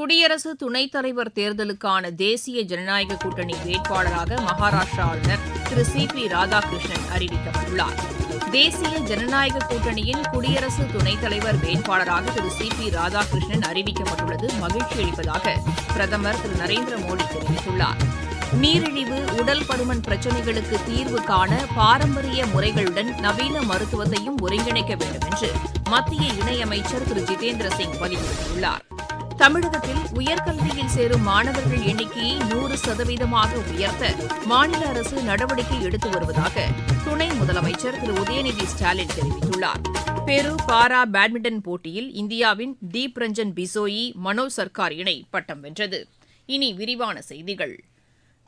குடியரசு துணைத் தலைவர் தேர்தலுக்கான தேசிய ஜனநாயக கூட்டணி வேட்பாளராக மகாராஷ்டிரா ஆளுநர் திரு சி பி ராதாகிருஷ்ணன் அறிவிக்கப்பட்டுள்ளார். தேசிய ஜனநாயக கூட்டணியின் குடியரசு துணைத் தலைவர் வேட்பாளராக திரு சி பி ராதாகிருஷ்ணன் அறிவிக்கப்பட்டுள்ளது மகிழ்ச்சி அளிப்பதாக பிரதமர் திரு நரேந்திர மோடி தெரிவித்துள்ளார். நீரிழிவு உடல் பருமன் பிரச்சினைகளுக்கு தீர்வு காண பாரம்பரிய முறைகளுடன் நவீன மருத்துவத்தையும் ஒருங்கிணைக்க வேண்டும் என்று மத்திய இணையமைச்சர் திரு ஜிதேந்திர சிங் வலியுறுத்தியுள்ளார். தமிழகத்தில் உயர்கல்வியில் சேரும் மாணவர்கள் எண்ணிக்கையை நூறு சதவீதமாக உயர்த்த மாநில அரசு நடவடிக்கை எடுத்து வருவதாக துணை முதலமைச்சர் திரு உதயநிதி ஸ்டாலின் தெரிவித்துள்ளார். பெரு பாரா பேட்மிண்டன் போட்டியில் இந்தியாவின் தீப் ரஞ்சன் பிசோயி மனோஜ் சர்க்கார் இணை பட்டம் வென்றது. இனி விரிவான செய்திகள்.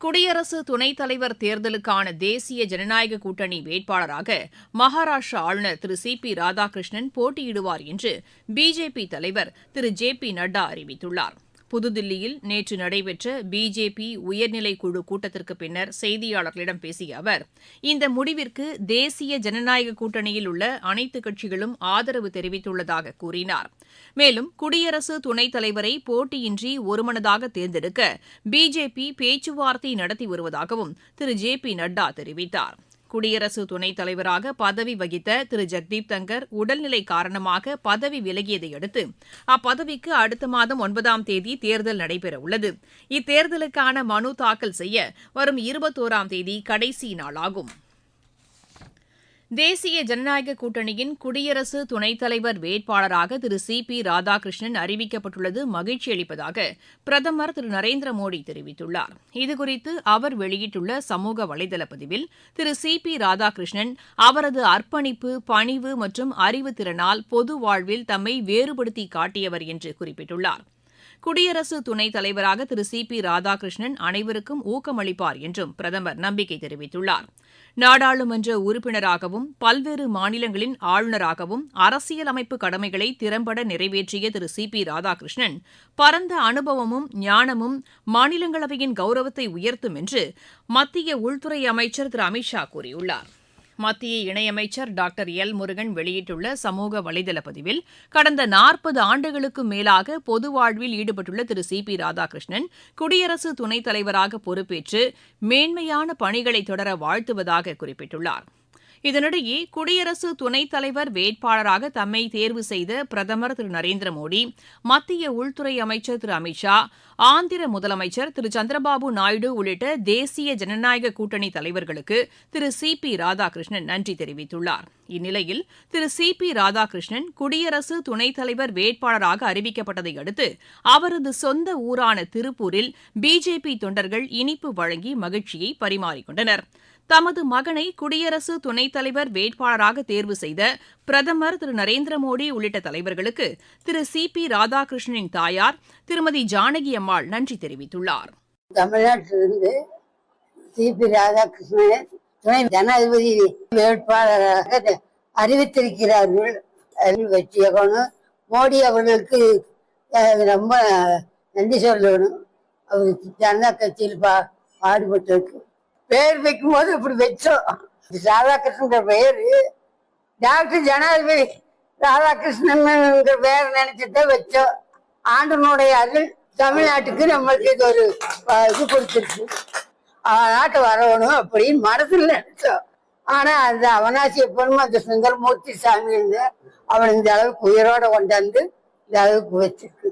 குடியரசு துணைத் தலைவர் தேர்தலுக்கான தேசிய ஜனநாயக கூட்டணி வேட்பாளராக மகாராஷ்டிரா ஆளுநர் திரு சி பி ராதாகிருஷ்ணன் போட்டியிடுவார் என்று பிஜேபி தலைவர் திரு ஜே பி நட்டா அறிவித்துள்ளார். புதுதில்லியில் நேற்று நடைபெற்ற பிஜேபி உயர்நிலைக் குழு கூட்டத்திற்கு பின்னர் செய்தியாளர்களிடம் பேசிய அவர் இந்த முடிவிற்கு தேசிய ஜனநாயக கூட்டணியில் உள்ள அனைத்து கட்சிகளும் ஆதரவு தெரிவித்துள்ளதாக கூறினார். மேலும் குடியரசு துணைத் தலைவரை போட்டியின்றி ஒருமனதாக தேர்ந்தெடுக்க பிஜேபி பேச்சுவார்த்தை நடத்தி வருவதாகவும் திரு ஜே பி நட்டா தெரிவித்தார். குடியரசு துணைத் தலைவராக பதவி வகித்த திரு. ஜெக்தீப் தங்கர் உடல்நிலை காரணமாக பதவி விலகியதை அடுத்து அப்பதவிக்கு அடுத்த மாதம் ஒன்பதாம் தேதி தேர்தல் நடைபெறவுள்ளது. இத்தேர்தலுக்கான மனு தாக்கல் செய்ய வரும் இருபத்தோராம் தேதி கடைசி நாளாகும். தேசிய ஜனநாயக கூட்டணியின் குடியரசு துணைத் தலைவர் வேட்பாளராக திரு சி பி ராதாகிருஷ்ணன் அறிவிக்கப்பட்டுள்ளது மகிழ்ச்சி அளிப்பதாக பிரதமர் திரு நரேந்திர மோடி தெரிவித்துள்ளார். இதுகுறித்து அவர் வெளியிட்டுள்ள சமூக வலைதள பதிவில் திரு சி பி ராதாகிருஷ்ணன் அவரது அர்ப்பணிப்பு பணிவு மற்றும் அறிவுத்திறனால் பொது வாழ்வில் தம்மை வேறுபடுத்தி காட்டியவர் என்று குறிப்பிட்டுள்ளார். குடியரசு துணைத் தலைவராக திரு சி. பி. ராதாகிருஷ்ணன் அனைவருக்கும் ஊக்கமளிப்பார் என்றும் பிரதமர் நம்பிக்கை தெரிவித்துள்ளார். நாடாளுமன்ற உறுப்பினராகவும் பல்வேறு மாநிலங்களின் ஆளுநராகவும் அரசியலமைப்பு கடமைகளை திறம்பட நிறைவேற்றிய திரு சி. பி. ராதாகிருஷ்ணன் பரந்த அனுபவமும் ஞானமும் மாநிலங்களவையின் கௌரவத்தை உயர்த்தும் என்று மத்திய உள்துறை அமைச்சர் திரு. அமித் ஷா கூறியுள்ளார். மத்திய இணையமைச்சர் டாக்டர் எல் முருகன் வெளியிட்டுள்ள சமூக வலைதள பதிவில் கடந்த நாற்பது ஆண்டுகளுக்கும் மேலாக பொது வாழ்வில் ஈடுபட்டுள்ள திரு. சி. பி. ராதாகிருஷ்ணன் குடியரசு துணைத் தலைவராக பொறுப்பேற்று மேன்மையான பணிகளை தொடர வாழ்த்துவதாக குறிப்பிட்டுள்ளார். இதனிடையே குடியரசு துணைத் தலைவர் வேட்பாளராக தம்மை தேர்வு செய்த பிரதமர் திரு நரேந்திர மோடி மத்திய உள்துறை அமைச்சர் திரு அமித் ஷா ஆந்திர முதலமைச்சர் திரு சந்திரபாபு நாயுடு உள்ளிட்ட தேசிய ஜனநாயக கூட்டணி தலைவர்களுக்கு திரு சி பி ராதாகிருஷ்ணன் நன்றி தெரிவித்துள்ளார். இந்நிலையில் திரு சி பி ராதாகிருஷ்ணன் குடியரசு துணைத் தலைவர் வேட்பாளராக அறிவிக்கப்பட்டதை அடுத்து அவரது சொந்த ஊரான திருப்பூரில் பிஜேபி தொண்டர்கள் இனிப்பு வழங்கி மகிழ்ச்சியை பரிமாறிக்கொண்டனர் தமது மகனை குடியரசு துணைத் தலைவர் வேட்பாளராக தேர்வு செய்த பிரதமர் திரு நரேந்திர மோடி உள்ளிட்ட தலைவர்களுக்கு திரு சி பி ராதாகிருஷ்ணனின் தாயார் திருமதி ஜானகி அம்மாள் நன்றி தெரிவித்துள்ளார். தமிழ்நாட்டிலிருந்து சி பி ராதாகிருஷ்ணன் துணை ஜனாதிபதி வேட்பாளராக அறிவித்திருக்கிறார்கள். அதில் மோடி அவர்களுக்கு ரொம்ப நன்றி சொல்லணும். அவர் ஜனதா கட்சியில் பா பாடுபட்டிருக்கு. பேர் வைக்கும் போது இப்படி வச்சோம். ராதாகிருஷ்ணங்கிற பேரு. டாக்டர் ஜனாதிபதி ராதாகிருஷ்ணன்ங்கிற பேர் நினைச்சுதான் வச்சோம். ஆண்டனுடைய அருள் தமிழ்நாட்டுக்கு நம்மளுக்கு இது ஒரு இது கொடுத்துருக்கு. நாட்டு வரணும் அப்படின்னு மனசுல நினைச்சோம். ஆனா அந்த அவனாசி பொண்ணும் அந்த சுந்தரமூர்த்தி சாமி இருந்து அவன் இந்த அளவுக்கு உயிரோட கொண்டாந்து இந்த அளவுக்கு வச்சிருக்கு.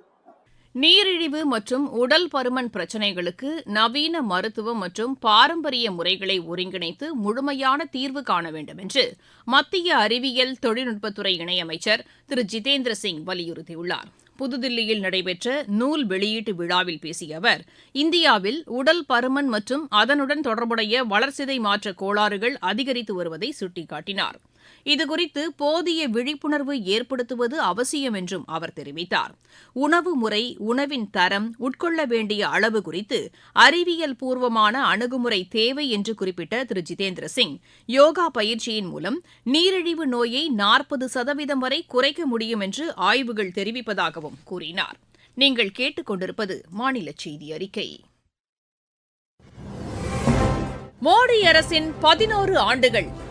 நீரிழிவு மற்றும் உடல் பருமன் பிரச்சினைகளுக்கு நவீன மருத்துவம் மற்றும் பாரம்பரிய முறைகளை ஒருங்கிணைத்து முழுமையான தீர்வு காண வேண்டும் என்று மத்திய அறிவியல் தொழில்நுட்பத்துறை இணையமைச்சர் திரு ஜிதேந்திர சிங் வலியுறுத்தியுள்ளார். புதுதில்லியில் நடைபெற்ற நூல் வெளியீட்டு விழாவில் பேசிய அவர் இந்தியாவில் உடல் பருமன் மற்றும் அதனுடன் தொடர்புடைய வளர்சிதை மாற்ற கோளாறுகள் அதிகரித்து வருவதை சுட்டிக்காட்டினார். இதுகுறித்து போதிய விழிப்புணர்வு ஏற்படுத்துவது அவசியம் என்றும் அவர் தெரிவித்தார். உணவு முறை உணவின் தரம் உட்கொள்ள வேண்டிய அளவு குறித்து அறிவியல் பூர்வமான அணுகுமுறை தேவை என்று குறிப்பிட்ட திரு. ஜிதேந்திர சிங் யோகா பயிற்சியின் மூலம் நீரிழிவு நோயை நாற்பது சதவீதம் வரை குறைக்க முடியும் என்று ஆய்வுகள் தெரிவிப்பதாகவும் கூறினார். நீங்கள் கேட்டுக்கொண்டிருப்பது மாநில செய்தி அறிக்கை. மோடி அரசின் பதினோரு ஆண்டுகள்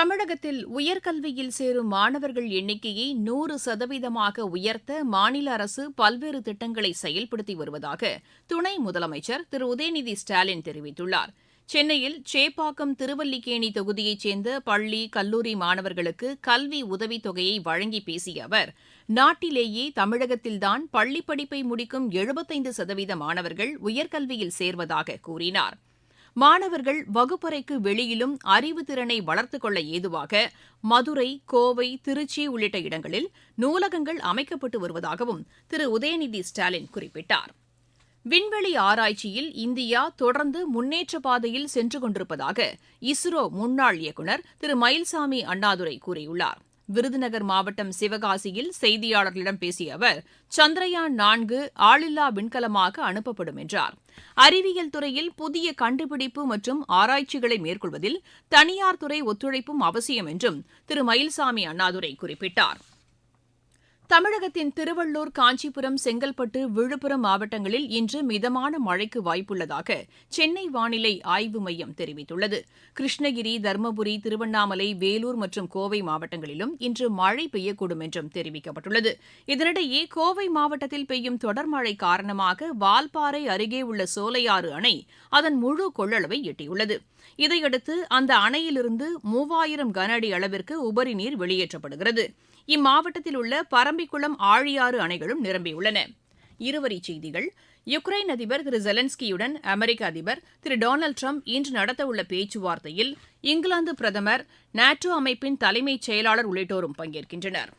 தமிழகத்தில் உயர்கல்வியில் சேரும் மாணவர்கள் எண்ணிக்கையை நூறு சதவீதமாக உயர்த்த மாநில அரசு பல்வேறு திட்டங்களை செயல்படுத்தி வருவதாக துணை முதலமைச்சர் திரு. உதயநிதி ஸ்டாலின் தெரிவித்துள்ளார். சென்னையில் சேப்பாக்கம் திருவல்லிக்கேணி தொகுதியைச் சேர்ந்த பள்ளி கல்லூரி மாணவர்களுக்கு கல்வி உதவித் தொகையை வழங்கி பேசிய அவர் நாட்டிலேயே தமிழகத்தில்தான் பள்ளிப் படிப்பை முடிக்கும் எழுபத்தைந்து சதவீத மாணவர்கள் உயர்கல்வியில் சேர்வதாக கூறினார். மாணவர்கள் வகுப்பறைக்கு வெளியிலும் அறிவு திறனை வளர்த்துக் கொள்ள ஏதுவாக மதுரை கோவை திருச்சி உள்ளிட்ட இடங்களில் நூலகங்கள் அமைக்கப்பட்டு வருவதாகவும் திரு. உதயநிதி ஸ்டாலின் குறிப்பிட்டார். விண்வெளி ஆராய்ச்சியில் இந்தியா தொடர்ந்து முன்னேற்ற பாதையில் சென்று கொண்டிருப்பதாக இஸ்ரோ முன்னாள் இயக்குநர் திரு. மயில்சாமி அண்ணாதுரை கூறியுள்ளார். விருதுநகர் மாவட்டம் சிவகாசியில் செய்தியாளர்களிடம் பேசிய அவர் சந்திரயான் நான்கு ஆளில்லா விண்கலமாக அனுப்பப்படும் என்றார். அறிவியல் துறையில் புதிய கண்டுபிடிப்பு மற்றும் ஆராய்ச்சிகளை மேற்கொள்வதில் தனியார் துறை ஒத்துழைப்பும் அவசியம் என்றும் திரு. மயில்சாமி அண்ணாதுரை குறிப்பிட்டார். தமிழகத்தின் திருவள்ளூர் காஞ்சிபுரம் செங்கல்பட்டு விழுப்புரம் மாவட்டங்களில் இன்று மிதமான மழைக்கு வாய்ப்புள்ளதாக சென்னை வானிலை ஆய்வு மையம் தெரிவித்துள்ளது. கிருஷ்ணகிரி தருமபுரி திருவண்ணாமலை வேலூர் மற்றும் கோவை மாவட்டங்களிலும் இன்று மழை பெய்யக்கூடும் என்றும் தெரிவிக்கப்பட்டுள்ளது. இதனிடையே கோவை மாவட்டத்தில் பெய்யும் தொடர் மழை காரணமாக வால்பாறை அருகே உள்ள சோலையாறு அணை அதன் முழு கொள்ளளவை எட்டியுள்ளது. இதையடுத்து அந்த அணையிலிருந்து மூவாயிரம் கன அடி அளவிற்கு உபரி நீர் வெளியேற்றப்படுகிறது. இம்மாவட்டத்தில் உள்ள பரம்பிக்குளம் ஆழியாறு அணைகளும் நிரம்பியுள்ளன. இருவரிச் செய்திகள். யுக்ரைன் அதிபர் திரு ஜெலன்ஸ்கியுடன் அமெரிக்க அதிபர் திரு டொனால்டு ட்ரம்ப் இன்று நடத்தவுள்ள பேச்சுவார்த்தையில் இங்கிலாந்து பிரதமர் நாட்டோ அமைப்பின் தலைமைச் செயலாளர் உள்ளிட்டோரும் பங்கேற்கின்றனர்.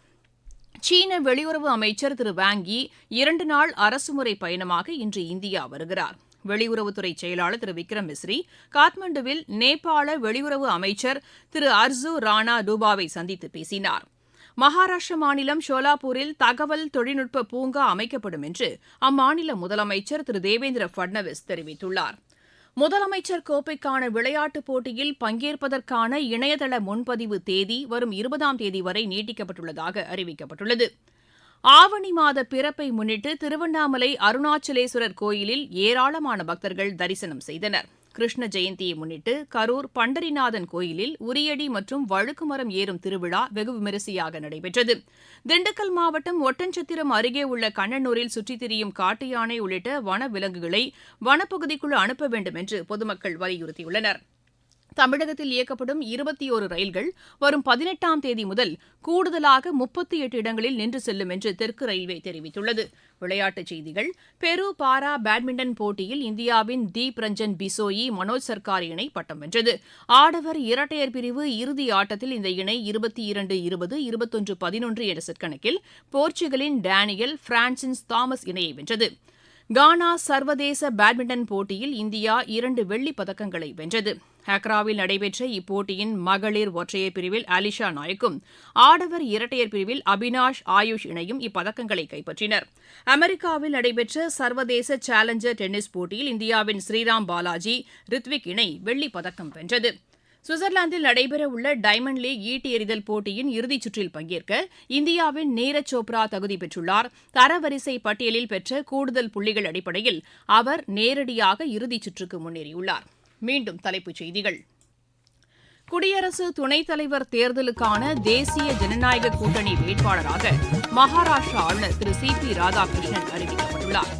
சீன வெளியுறவு அமைச்சர் திரு வாங்கி இரண்டு நாள் அரசுமுறை பயணமாக இன்று இந்தியா வருகிறார். வெளியுறவுத்துறை செயலாளர் திரு விக்ரம் மிஸ்ரி காத்மண்டுவில் நேபாள வெளியுறவு அமைச்சர் திரு அர்சு ராணா டூபாவை சந்தித்து பேசினார். மகாராஷ்டிர மாநிலம் ஷோலாப்பூரில் தகவல் தொழில்நுட்ப பூங்கா அமைக்கப்படும் என்று அம்மாநில முதலமைச்சர் திரு. தேவேந்திர பட்னவிஸ் தெரிவித்துள்ளார். முதலமைச்சர் கோப்பைக்கான விளையாட்டுப் போட்டியில் பங்கேற்பதற்கான இணையதள முன்பதிவு தேதி வரும் இருபதாம் தேதி வரை நீட்டிக்கப்பட்டுள்ளதாக அறிவிக்கப்பட்டுள்ளது. ஆவணி மாத பிறப்பை முன்னிட்டு திருவண்ணாமலை அருணாச்சலேஸ்வரர் கோயிலில் ஏராளமான பக்தர்கள் தரிசனம் செய்தனர். கிருஷ்ண ஜெயந்தியை முன்னிட்டு கரூர் பண்டரிநாதன் கோயிலில் உரியடி மற்றும் வழுக்கு மரம் ஏறும் திருவிழா வெகு விமரிசையாக நடைபெற்றது. திண்டுக்கல் மாவட்டம் ஒட்டன்சத்திரம் அருகே உள்ள கண்ணனூரில் சுற்றித் திரியும் காட்டு யானை உள்ளிட்ட வன விலங்குகளை வனப்பகுதிக்குள் அனுப்ப வேண்டும் என்று பொதுமக்கள் வலியுறுத்தியுள்ளனா் தமிழகத்தில் இயக்கப்படும் இருபத்தி ஒரு ரயில்கள் வரும் பதினெட்டாம் தேதி முதல் கூடுதலாக முப்பத்தி எட்டு இடங்களில் நின்று செல்லும் என்று தெற்கு ரயில்வே தெரிவித்துள்ளது. விளையாட்டுச் செய்திகள். பெரு பாரா பேட்மிண்டன் போட்டியில் இந்தியாவின் தீப் ரஞ்சன் பிசோயி மனோஜ் சர்க்கார் இணை பட்டம் வென்றது. ஆடவர் இரட்டையர் பிரிவு இறுதி ஆட்டத்தில் இந்த இணை இருபத்தி இரண்டு இருபது இருபத்தொன்று பதினொன்று என்ற செட் கணக்கில் போர்ச்சுகலின் டேனியல் பிரான்சின் தாமஸ் இணையை வென்றது. கானா சர்வதேச பேட்மிண்டன் போட்டியில் இந்தியா இரண்டு வெள்ளிப் பதக்கங்களை வென்றது. ஹக்ராவில் நடைபெற்ற இப்போட்டியின் மகளிர் ஒற்றையர் பிரிவில் அலிஷா நாயக்கும் ஆடவர் இரட்டையர் பிரிவில் அபினாஷ் ஆயுஷ் இணையும் இப்பதக்கங்களை கைப்பற்றினர். அமெரிக்காவில் நடைபெற்ற சர்வதேச சேலஞ்சர் டென்னிஸ் போட்டியில் இந்தியாவின் ஸ்ரீராம் பாலாஜி ரித்விக் இணை வெள்ளிப் பதக்கம் வென்றது. சுவிட்சர்லாந்தில் நடைபெறவுள்ள டைமண்ட் லீக் ஈட்டி எறிதல் போட்டியின் இறுதிச் சுற்றில் பங்கேற்க இந்தியாவின் நீரஜ் சோப்ரா தகுதி பெற்றுள்ளார். தரவரிசை பட்டியலில் பெற்ற கூடுதல் புள்ளிகள் அடிப்படையில் அவர் நேரடியாக இறுதிச் சுற்றுக்கு முன்னேறியுள்ளார். மீண்டும் தலைப்புச் செய்திகள். குடியரசு துணைத் தலைவர் தேர்தலுக்கான தேசிய ஜனநாயக கூட்டணி வேட்பாளராக மகாராஷ்டிரா ஆளுநர் திரு சி பி ராதாகிருஷ்ணன் அறிவிக்கப்பட்டுள்ளார்.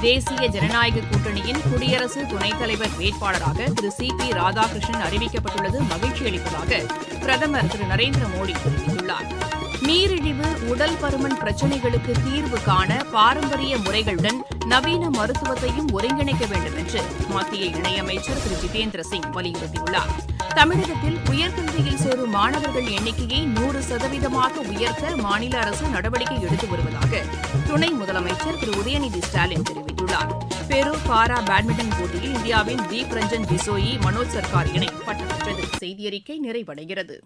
தேசிய ஜனநாயக கூட்டணியின் குடியரசு துணைத் தலைவர் வேட்பாளராக திரு சி பி ராதாகிருஷ்ணன் அறிவிக்கப்பட்டுள்ளது மகிழ்ச்சி அளிப்பதாக பிரதமர் திரு நரேந்திர மோடி தெரிவித்துள்ளார். நீரிழிவு உடல் பருமன் பிரச்சினைகளுக்கு தீர்வு காண பாரம்பரிய முறைகளுடன் நவீன மருத்துவத்தையும் ஒருங்கிணைக்க வேண்டும் என்று மத்திய இணையமைச்சர் திரு. ஜிதேந்திர சிங் வலியுறுத்தியுள்ளார். தமிழகத்தில் உயர்கல்வியில் சேரும் மாணவர்கள் எண்ணிக்கையை நூறு சதவீதமாக உயர்த்த மாநில அரசு நடவடிக்கை எடுத்து வருவதாக துணை முதலமைச்சர் திரு. உதயநிதி ஸ்டாலின் தெரிவித்துள்ளார். பெரு பாரா பேட்மிண்டன் போட்டியில் இந்தியாவின் தீப் ரஞ்சன் பிசோயி மனோஜ் சர்கார் இணை பட்டம் வென்றது செய்தியறிக்கை நிறைவடைகிறது.